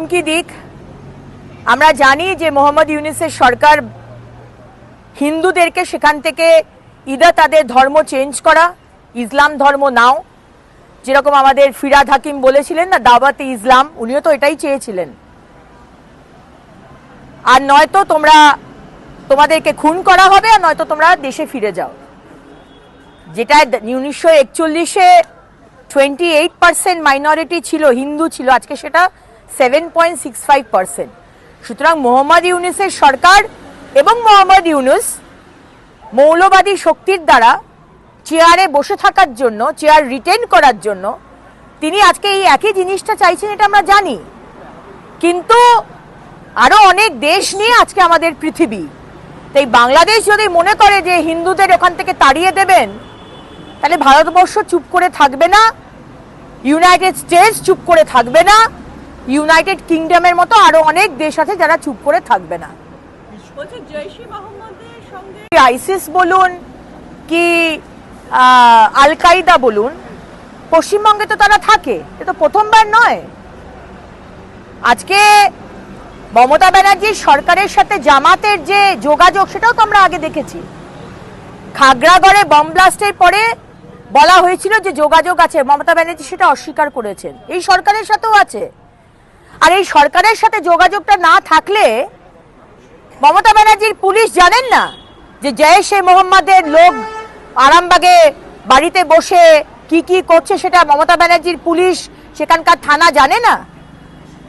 হুমকি দিক। আমরা জানি যে মোহাম্মদ ইউনিসের সরকার হিন্দুদেরকে সেখান থেকে ইদা তাদের ধর্ম চেঞ্জ করা, ইসলাম ধর্ম নাও। যেরকম আমাদের ফিরাদ হাকিম বলেছিলেন না, দাওয়াতে ইসলাম, উনিও তো এটাই চেয়েছিলেন। আর নয়তো তোমরা, তোমাদেরকে খুন করা হবে আর নয়তো তোমরা দেশে ফিরে যাও। যেটা উনিশশো একচল্লিশে টোয়েন্টি এইট পার্সেন্ট মাইনরিটি ছিল, হিন্দু ছিল, আজকে সেটা seven point six five percent সুতরাং মোহাম্মদ ইউনুসের সরকার এবং মোহাম্মদ ইউনুস মৌলবাদী শক্তির দ্বারা চেয়ারে বসে থাকার জন্য, চেয়ার রিটেন করার জন্য, তিনি আজকে এই একই জিনিসটা চাইছেন, এটা আমরা জানি। কিন্তু আরও অনেক দেশ নিয়ে আজকে আমাদের পৃথিবী। তাই বাংলাদেশ যদি মনে করে যে হিন্দুদের ওখান থেকে তাড়িয়ে দেবেন, তাহলে ভারতবর্ষ চুপ করে থাকবে না, ইউনাইটেড স্টেটস চুপ করে থাকবে না ইউনাইটেড কিংডমের মতো আরও অনেক দেশ আছে যারা চুপ করে থাকবে না। আইসিস বলুন কি আল কায়দা বলুন পশ্চিমবঙ্গে তো তারা থাকে এ তো প্রথমবার নয়। আজকে মমতা ব্যানার্জির সরকারের সাথে জামাতের যে যোগাযোগ সেটাও তো আমরা আগে দেখেছি। খাগড়াগড়ে বম ব্লাস্টের পরে বলা হয়েছিল যে যোগাযোগ আছে মমতা ব্যানার্জি সেটা অস্বীকার করেছেন। এই সরকারের সাথেও আছে। আর এই সরকারের সাথে যোগাযোগটা না থাকলে মমতা ব্যানার্জির পুলিশ জানেন না যে জয়েশে মোহাম্মদের লোক আরামবাগে বাড়িতে বসে কি কি করছে সেটা মমতা ব্যানার্জির পুলিশ সেখানকার থানা জানে না।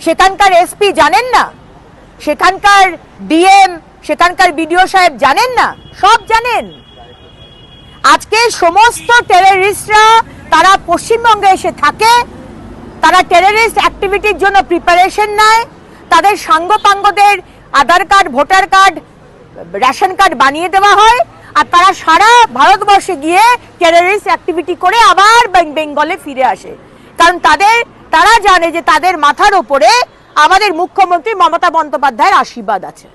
সেখানকার এসপি জানেন না। সেখানকার ডিএম, সেখানকার বিডিও সাহেব জানেন না। সব জানেন। আজকে সমস্ত টেররিস্টরা তারা পশ্চিমবঙ্গে এসে থাকে। তারা টেররিস্ট অ্যাক্টিভিটির জন্য প্রিপারেশন নেয়, তাদের সাঙ্গপাঙ্গদের Aadhaar card voter card ration card বানিয়ে দেওয়া হয়, আর তারা সারা ভারতবর্ষে গিয়ে টেররিস্ট অ্যাক্টিভিটি করে আবার বেঙ্গলে ফিরে আসে। কারণ তাদের, তারা জানে যে তাদের মাথার ওপরে আমাদের মুখ্যমন্ত্রী মমতা বন্দ্যোপাধ্যায়ের আশীর্বাদ আছে।